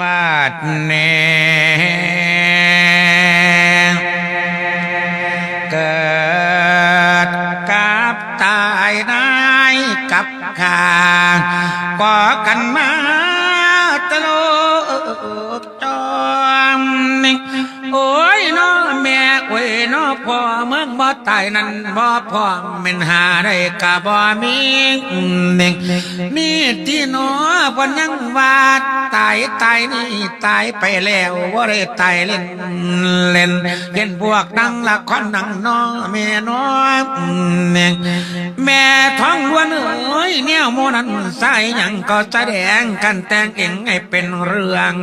มาดเน่เกิดกับตายได้กับขาก็กันมา พ่อเมืองบ่ตายนั่นบ่พ่อเม่นหาได้กะบ่มีนี่ที่นอวันยังว่าตายตายนี่ตายไปแล้วว่าได้ตายเล่นเล่นเล่นพวกดังละครนังน้อแม่น้อแม่ท้องล้วนเอ้ยเนี่ยโมนั้นใส่ยังก็แสดงกันแต่งเองให้เป็นเรื่อง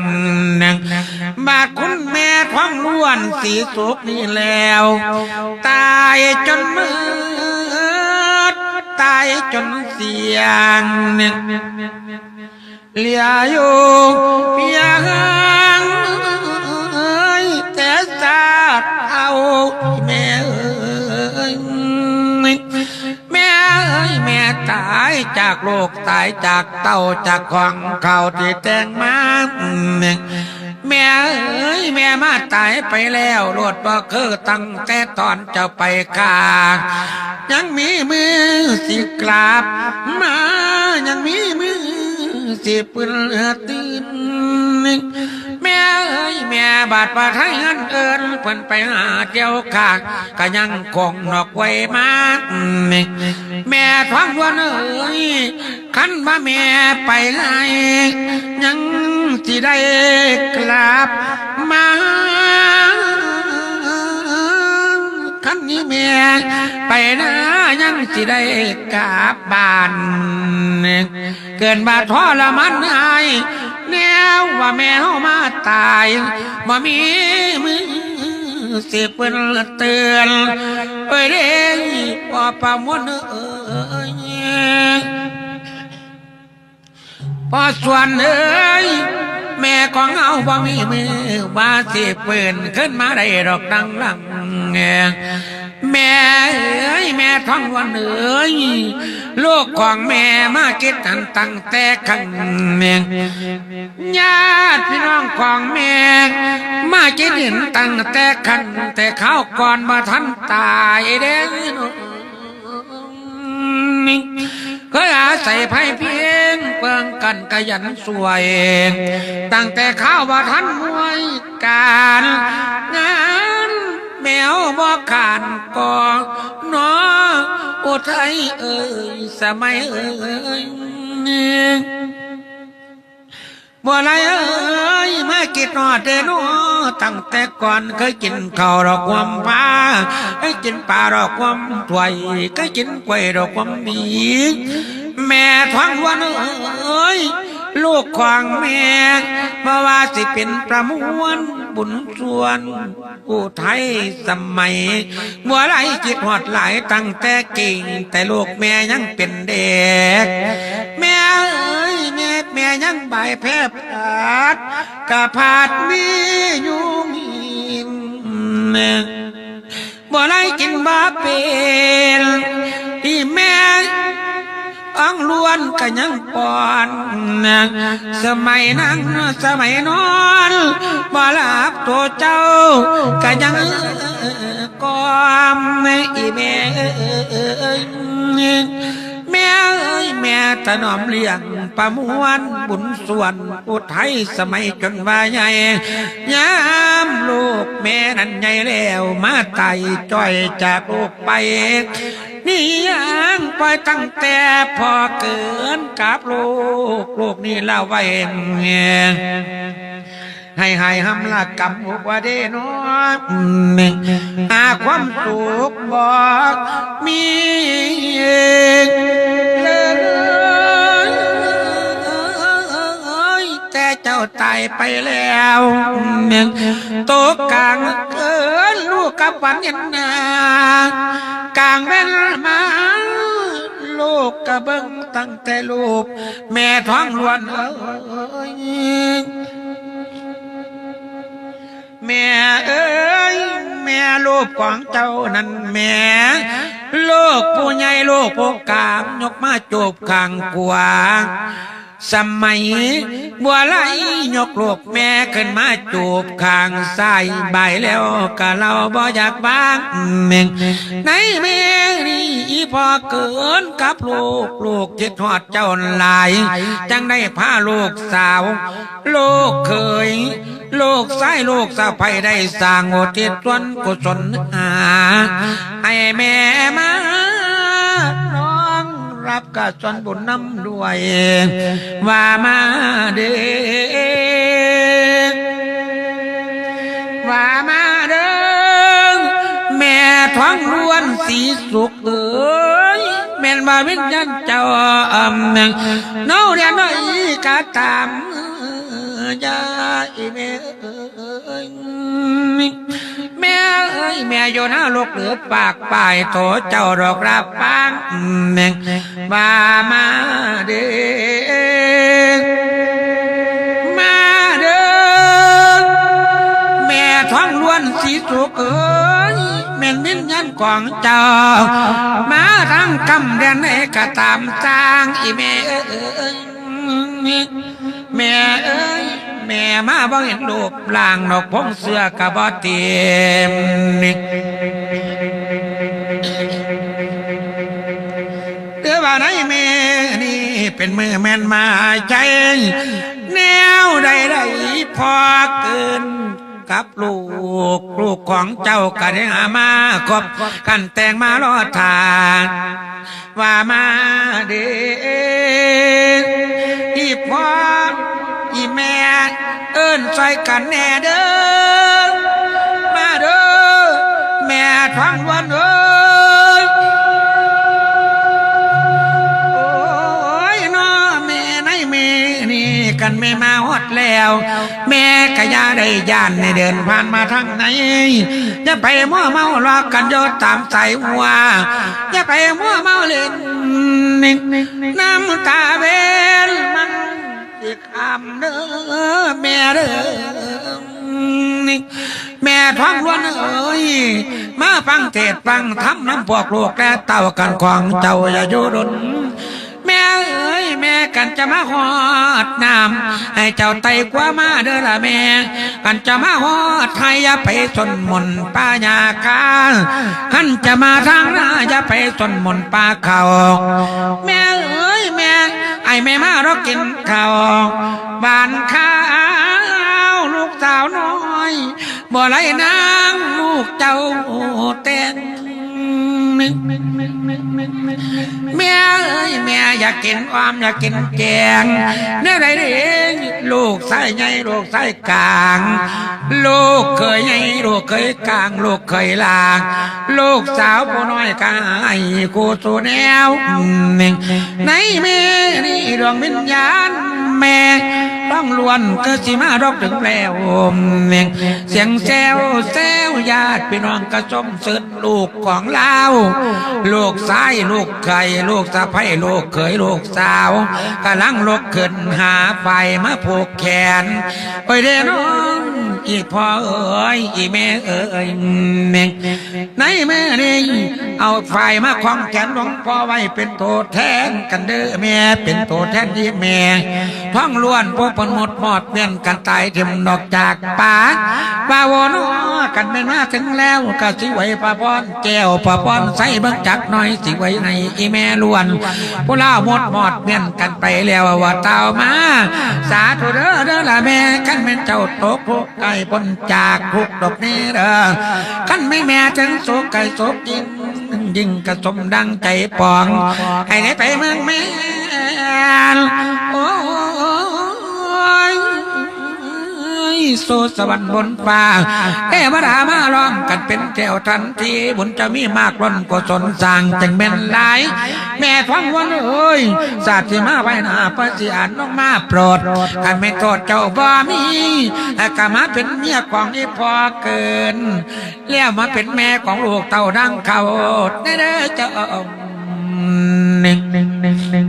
บาดคุณแม่ท้องล้วนสีสุกนี่แล้ว ตายจนมืดตายจนเสียงเหลียอยู่เพียงแต่สาดเอาแม่เอ้ยแม่เอ้ยแม่ตายจากโลกตายจากเต้าจากของเขาที่แต่งมา แม่เอ้ยแม่มาตายไปแล้วรวดบ่คือตั้งแต่ตอนเจ้าไปกา ยังมีมือสิกราบมา ยังมีมือสิปืนตื่นแม่เอ้ยแม่บาดปาไทยเงินเอินเพิ่นไปหาเจ้าขางก็ยังคงนอกไว้มาแม่ท้องวันเอ้ยคันว่าแม่ไปไหนยัง ได้กลับมาคันนี้แม่ไปนะยังสิได้กลับบ้าน เกินบาทรมานอายแนวว่าแมวมาตายบ่มีมือสิเปิ้นเตือนเอ้ยเด้ว่าประมวลเอ้ยพอส่วนเอ้ย แม่ของเอาบ่มีมือว่าสิเปิ้นขึ้นมาได้ดอกดังลังแม่เอ้ยแม่ท้องวันเอ้ยลูกของแม่มาคิดทันตั้งแต่ขังแมงญาติพี่น้องของแม่มาคิดเห็นตั้งแต่ขันแต่เขาก่อนมาทันตายเด้อ เคยอาศัยไพ่เพียงเปิงกันกยันสวย ตั้งแต่ข้าวว่าทันมวยการงานแมวบ่ขานกองนออุทัยเอ่ยสมัยเอ่ยบัวไรเอ้ย มากินนอดเดนอตั้งแต่ก่อนเคยกินข้าวดอกความปลาเคยกินปลาดอกความถวยเคยกินกล้วยดอกความมีแม่ท้องวันเอ้ยลูกของแม่เพราะว่าสิเป็นประมวลบุญส่วนอุทัยสมัยบัวไหลจิตหอดหลายตั้งแต่กิ่ง แต่ลูกแม่ยังเป็นเด็ก แม่เอ้ยแม่แม่ยังใบแพร่พาด กะพาดมีอยู่มีแม่บ่ได้กินบาเป็นที่แม่อังล้วนก็ยังปอนสมัยนั้นสมัยนอนบ่หลับตัวเจ้าก็ยังกอมอีแม่อ้ยแม่ แม่ถนอมเลี้ยงประมวลบุญส่วนอุทัยสมัยจนว่าใหญ่ยามลูกแม่นั้นใหญ่แล้วมาไตจ้อยจากลูกไปนี่ยังปล่อยตั้งแต่พอเกินกับลูก ลูกนี่เล่าไว้เงี้ย ให้ให้หำละกำอุกว่าเดโนหาความสุขบอกมีเลยแต่เจ้าตายไปแล้วโตกกลางเกินลูกกับวันยันนากลางเวลมาลูกกะเบิ้งตั้งแต่ลูกแม่ท้องล้วนเอ้ย แม่เอ้ยแม่ลูกของเจ้านั้นแม่ลูกผู้ใหญ่ลูกผู้กลางยกมาจูบข้างกวาง สมัย บัวไหลยกลูกแม่ขึ้นมาจูบข้างซ้ายใบแล้วก็เราบ่อยากบ้างเมงในแม่นี่อีพอเกินกับลูกลูกคิดหอดเจ้าหลาย จังได้พาลูกสาว ลูกเคย ลูกสายลูกสะใภ้ได้สร้างโอทิศส่วนกุศลหาให้แม่มา รับกะส่วนบุญน้ำด้วยว่ามาเด้อว่ามาเด้อแม่ท้องล้วนสีสุกเอ้ยแม่นมาวิญญาณเจ้าอำนังเนาเรียนน้อยกะตามยายแม่เอ้ยแม่อ ยแม่อยู่หน้าลูกเหลือปากปลายโตเจ้าดอกรับฟังแม่งมามาเด้อมาเด้อแม่ท้องล้วนสีสุกเอ้ยแม่นวิญญาณของเจ้า มาทั้งกำเดนให้กะตามสร้างอีแม่เอ้ยแม่เอ้ย แม่มาบ่เห็นรูปร่างนกพงเสื้อกะบ่เต็มนี่เดือว่าไหนแม่นี่เป็นมือแม่นมาใจ แนวใดใดพอเกินกับลูกลูกของเจ้าก็ได้หามาครบกันแต่งมารอดทาน ว่ามาเด้ออีพอ อีแม่เอิ้นใส่กันแน่เด้อมาเด้อแม่ท้องวันเอ้ยโอ้ยน้อแม่ในแม่นี่กันแม่มาฮอดแล้ว แม่กะยาได้ย่านในเดินผ่านมาทางไหนอย่าไปมั่วเมาหลอกกันโยตามใส่หัวอย่าไปมั่วเมาเล่นน้ำตาเบลมัน อีกคำเด้อแม่เด้อแม่ท้องล้วนเอ้ยมาฟังเทศฟังทำน้ำพวกลูกแก่เต่ากันของเจ้าอย่าอยู่ดน แม่กันจะมาหอดน้ำให้เจ้าไตกว่ามาเด้อละแม่ กันจะมาหอดไทยอย่าไปสนมนป้ายาคาขันจะมาทางน้าอย่าไปสนมนป้าเขาแม่เอ้ยแม่ ไอแม่มาเรากินข้าวบ้านข้าวลูกสาวน้อยบ่ไรนางลูกเจ้าแต่ง แม่เอ้ยแม่อยากกินความอยากกินแกงเนื้อใดเด้ลูกใส่ใหญ่ลูกใส่กลาง ลูกเคยใหญ่ลูกเคยกลาง ลูกเคยลาง ลูกสาวผู้น้อยกายกูสูแนวหนึ่งในแม่นี่ดวงวิญญาณแม่ ต้องล้วนก็สิมารบถึงแล้วเสียงแซวแซวญาติพี่น้องกระสมสืดลูกของเราลูกชายลูกไข่ลูกสะใภ้ลูกเขยลูกสาวกำลังลุกขึ้นหาไฟมาผูกแขนไปเด้อน้อง อีพ่อเอ้ยอีแม่เอ้ยแม่งในแม่นี่เอาไฟมาคล้องแขนหลวงพ่อไว้เป็นตัวแทนกันเด้อแม่เป็นตัวแทนที่แม่ท้องล้วนพวกปนหมดหมดเมียนกันตายทิมนอกจากป่าป่าวนกันเป็นมาถึงแล้วก็สิไว้ปะพรแก้วปะพรใส่บิ่งจักหน่อยสิไว้ในอีแม่ล้วนผู้เล่าหมดหมดเมียนกันไปแล้วว่าเต่ามา สาธุเด้อเด้อละแม่กันเป็นเจ้าตกทุกข์ไก่พ้นจากทุกดอกนี้เด้อขันไม่แม่ถึงโศกไก่โศกยิ่งยิ่งกระสมดังใจปอง ให้ได้ไปเมืองแม่น โซสวรรค์บนฟ้าเทวดามาล้อมกันเป็นแถวทันทีบุญจะมีมากล้นกุศลสร้างจังเป็นหลาย แม่ท้องวันเอ้ยศาสตร์ที่มาไว้หน้าพระสิอ่านน้องมาโปรดกันไม่โทษเจ้าบ่มีแต่ก็มาเป็นเมียของอีพอเกินแล้วมาเป็นแม่ของลูกเต่าดังเขาเด้อเจ้าหนึ่งหนึ่งหนึ่งหนึ่งหนึ่ง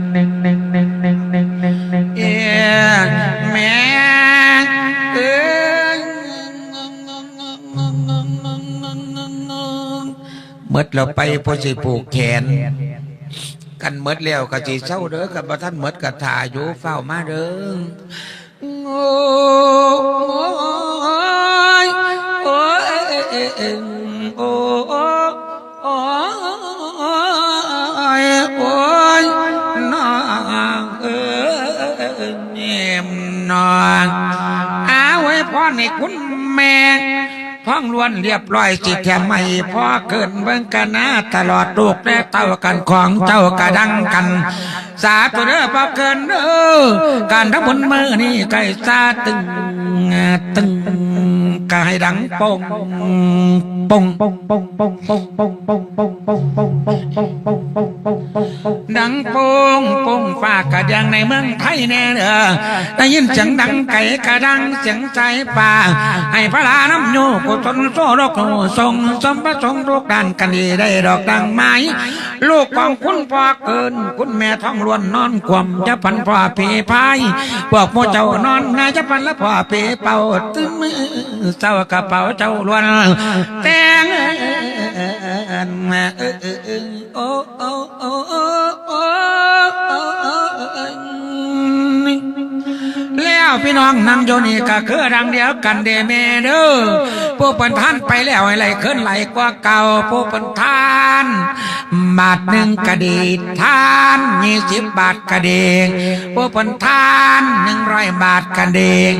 หนึ่ง เมื่อเราไปพอสิผูกแขน กันหมดแล้วก็สิเศร้าเด้อกับบ่ท่านหมดก็ถ่าอยู่เฝ้ามาเด้อโอ้ยโอ้ยโอ้ยโอ้ยโอ้ยน้องเอ้ยเนียมน้องอาไว้พ่อในคุณแม่ พ้องล้วนเรียบร้อยสิแถมไม่พ่อเกินเบิ่งกันนะตลอดลูกแม่เต้ากันของเจ้ากระดังกัน สาตัวเด้อพอเกินเด้อการทั้งบนมือนี่ไก่ซาตึงตึง กายดังปงปงปงปงปงปงปงปงปงปงปงปงปงปงปงปงปงปงดังปงปงฟ้ากกระดังในเมืองไทยแน่เด้อได้ยินเสียงดังไก่กระดังเสียงใจป่าให้พระลาน้ำโยกุศลโซโลกทรงสมประสงค์ลูกดันกันดีได้ดอกดังไม้ลูกของคุณพ่อเกิน คุณแม่ท้องล้วนนอนควมจะพันพ่อเพพายพวกโมเจ้านอนนายจะพันละพ่อเพเป่าตึ้งมือเจ้ากระเป๋าเจ้าล้วนแต่งโอ้โอ้โอ้โอ้โอ้ แล้วพี่น้องนั่งโยนี่ก็คือดังเดียวกันเดแม่เด้อผู้เป็นท่านไปแล้วอะไรขึ้นไหลกว่าเก่าผู้เป็นท่านบาทหนึ่งกระดีทานยี่สิบบาทกระเดงผู้เป็นทานหนึ่งร้อยบาทกระเดง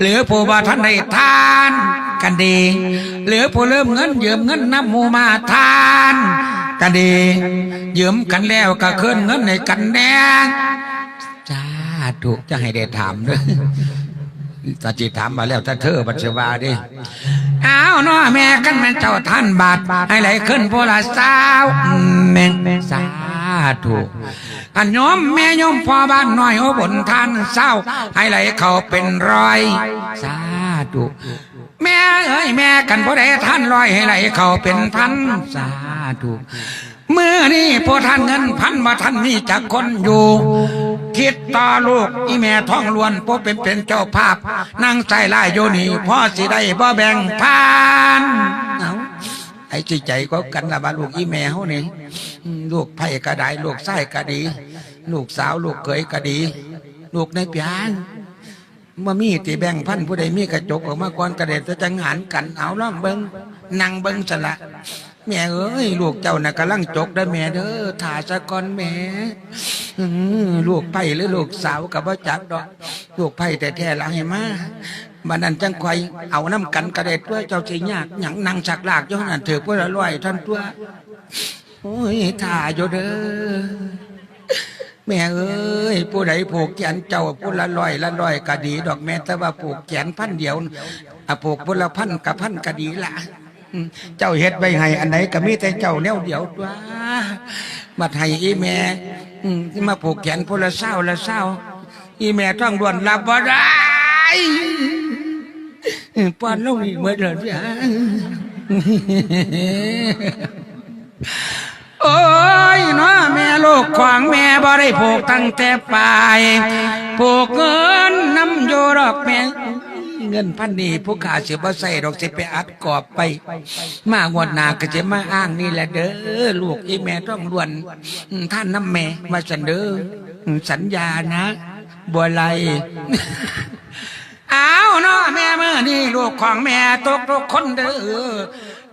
หรือผู้บ่ท่านได้ทานกันดีหรือผู้เริ่มเงินยืมเงินน้ำมูมาทานกันดียืมกันแล้วก็คืนเงินในกันแดง ถูกจะให้ได้ถามด้วยตาจีถามมาแล้วถ้าเธอบัญชวาดิเอาเนาะแม่กันแม่เจ้าท่านบาทให้ไหลขึ้นพละสาวแม่สาธุอันยมแม่ยมพ่อบ้านน้อยโอบนท่านเศร้า ให้ไหลเขาเป็นรอยสาธุแม่เอ้ยแม่กันพอได้ท่านร้อยให้ไหลเขาเป็นพันสาธุเมื่อนี้พอท่านเงินพันมาท่านมีจักคนอยู่ คิดต่อลูกอีแม่ท้องล้วนพอเป็นเป็นเจ้าภาพ นั่งใจลายโยนี่พ่อสิได้บ่แบ่งพานเอาไอ้จิใจก็กันละบาลูกอีแม่เฮานี่ลูกไผ่ก็ไดลูกไส้ก็ดี ลูกสาวลูกเขยก็ดี ลูกในเปียงเมื่อมีตีแบ่งพันผู้ใดมีกระจกออกมาก่อนกระเด็ดจะจังหันกันเอาล่องเบิงนั่งเบิงสละแม่เอ้ยลูกเจ้าน่ะกำลังจกได้แม่เด้อถ่าสะก่อนแม่ ลูกไผ่หรือลูกสาวกับว่าจักดอกลูกไผ่แต่แท้ละให้มาบันนั้นจังคอยเอาน้ำกันกระเด็ดตัวเจ้าสิยากหยังนางฉักลากยู่นั่นเถือเพื่อละร้อยท่านตัวโอ้ยถ่าอยู่เด้อแม่เอ้ยผู้ใดผูกแขนเจ้าผู้ละร้อยละร้อยก็ดี ดอกแม่แต่ว่าผูกแขนพันเดียวอะผูกผู้ละพันกับพันก็ดีละเจ้าเฮ็ดไว้ให้อันไหนก็มีแต่เจ้าแนวเดียวตัวมาไทยอีแม่ อืมที่มาผูกแขนพลเศร้าละเศร้าอีแม่ต้องด่วนรับบ่ได้ป้อนลงอีกเมื่อเดือนพี่ฮะโอ้ยเนาะแม่ลูกของแม่บ่ได้ผูกตั้งแต่ปลายผูกเงินน้ำโยดอกแม่ เงินพันนี่ผู้ขาเสือบ่ใส่ดอกสิไปอัดกรอบไป มางวดหนาก็จะมาอ้างนี่แหละเด้อลูกอีแม่ต้องลวนท่านน้ำแม่มาสันเด้อสัญญานะบัวไล อาเนาะแม่เมื่อนี่ลูกของแม่ตกทุกคนเด้อ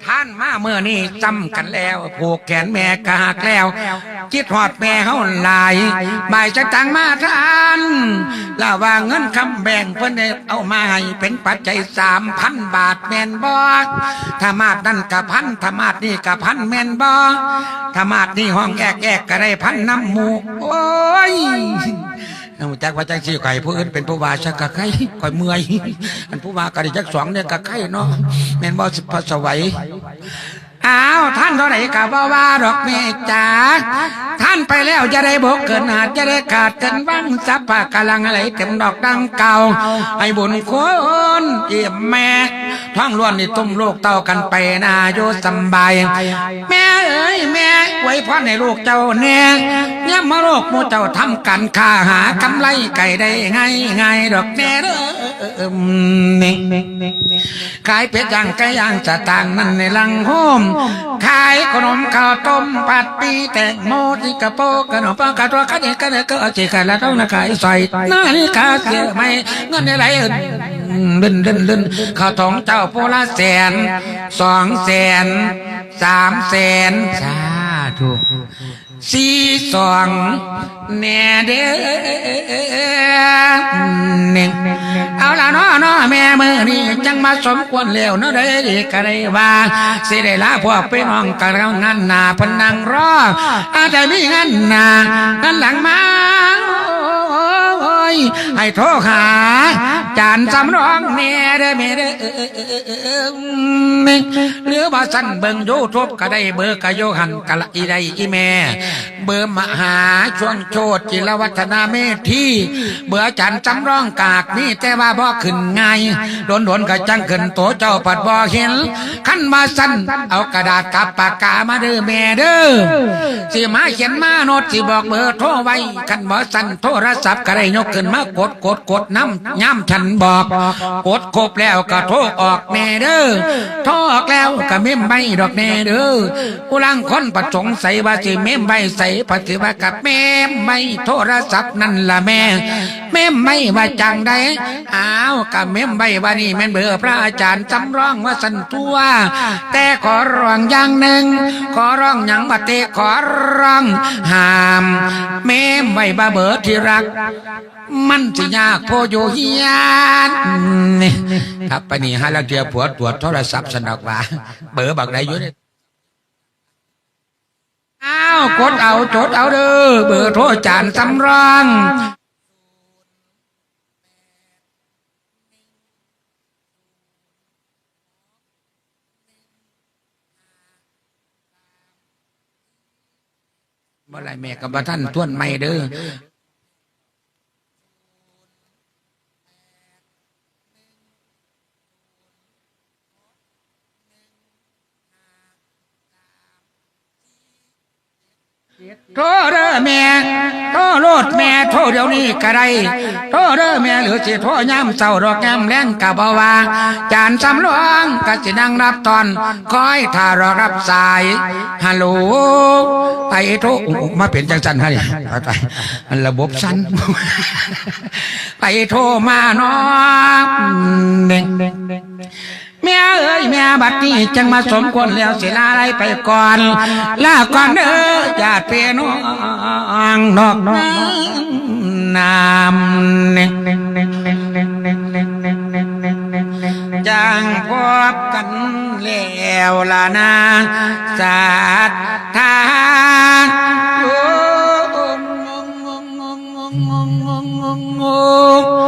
ท่านมาเมื่อนี่จำกันแล้ว ผูกแขนแม่กะหักแล้วคิดหอดแม่เฮาหลายบ่ายจะตังมาทานลาว่าเงินคำแบ่งเพิ่อนเอามาให้เป็นปัจจัยสามพันบาทแมนบ่ธรรมาดนั่นกะพันธรรมาดนี่กะพันแมนบ่ธรรมาดนี่ห้องแอกแอกก็ได้พันน้ำหมูโอ้ย เอาจักว่าจักสี่ไก่ผู้อื่นเป็นผู้ว่าชักกะไข่ข่อยเมื่อยอันผู้ว่ากะดิจักสองเนี่ยกะไข่เนาะแม่นบ่สิพอสวัย อ้าวท่านเท่าไหร่กะบ่ว่าดอกแม่จ๋าท่านไปแล้วจะได้บกเกินหาจะได้ขาดเกินวังสับปะกำลังอะไรเต็มดอกดังเก่าให้บุญคนเอี่ยมแม่ท้องล้วนนี่ตุ้มลูกเต้ากันไปนาอยู่สบาย แม่เอ้ยแม่ไว้พรให้ลูกเจ้าแน่ย่ามาโลกมูเจ้าทำกันค้าหากำไรไก่ได้ไง่ายง่ายดอกแน่เด้อ ขายเป็ดย่างไก่ย่างจะต่างนั่นในลังโฮมขายขนมข้าวต้มปัดปีแตงโมที่กระโปงขนมปังกระตัวกระเดกกระเดกก็เอาจีกันแล้วต้องนะขายใส่หน้านี่ขาเสียไม่เงินอะไรเอิ้นเดินเดินเดินข้าวทองเจ้าโพละแสนสองแสนสามแสนสาธุ สี่สองแน่เด้อหนึ่งเอาละเนาะเนาะแม่มือนี่จังมาสมควรแล้วเนาะเด้อก็ได้ว่าสิได้ลาพวกไปน้องกันแล้วงานหนาพนังรออาจจะมีงานหนากันหลังมา ยให้โทรหาจานสำรองแม่เด้อแม่เด้อเหลือบ่สั่นเบิ่งยูทูบก็ได้เบอร์กะโยหันกะละอีใดอีแม่ เบอร์มหาช่วงโชดจิรวัฒนาเมธีเบอร์จานสำรองกากนี่แต่ว่าบ่ขึ้นง่ายโดนโดนก็จังขึ้นโตเจ้าปัดบ่เห็นขั้นมาสั่นเอากระดาษกับปากกามาเด้อแม่เด้อสิมาเขียนมาโนดสิบอกเบอร์โทรไว้คันบ่สั่นโทรศัพท์ก็ได้ยกขึ้นมากดกดกดน้ำย้ำฉันบอก กดครบแล้วก็โทรออกแน่เด้อโทรออกแล้วก็เม้มใบดอกแน่เด้อผู้ลังคนประสงค์ใส่ว่าสิเม้มใบใส่ปฏิว่ากับแม่ใบโทรศัพท์นั่นล่ะแม่ เม้มใบว่าจังได้อ้าวกับเม้มใบว่านี่แม่นเบอร์พระอาจารย์จำร้องว่าสันตัว แต่ขอร้องอย่างหนึ่ง ขอร้องอย่างบัดเตขอร้องห้าม เม้มใบบ่าเบอร์ที่รักมันสิยากโพโยเฮียนนี่ครับไปนี่ฮะลังเทียผัวตรวจโทรศัพท์สนอกว่า เบอร์บักไหนอยู่เนี่ยอ้าวกดเอาจดเอาเด้อเบอร์โทรจานสำรองเมื่อไรแม่กับท่านทวนไม่เด้อ โทษเด้อแม่โทษโลดแม่โทษเดี๋ยวนี้ก็ได้โทษเด้อแม่หรือสิโทษย้ำเศร้าดอกแก้มแรงกะบ่ว่าจานสำรองก็สินั่งรับตอนคอยท่ารอรับสายฮัลโหลไปโทษมาเป็นจังสันฮะเนี่ยเอาไปมันระบบสั้นไปโทรมาน้องเด้ง แม่เอ้ยแม่บัดนี้จังมาสมควรแล้วเสียลาอะไรไปก่อนลาก่อนเด้อญาติพี่น้องนอกนามเน่งเน่งเน่งเน่งเน่งเน่งเน่งเน่งเน่งเน่งเน่งเน่งเน่งจังพบกันแล้วล่ะนะสาธาโยงงงงงงงงงงงง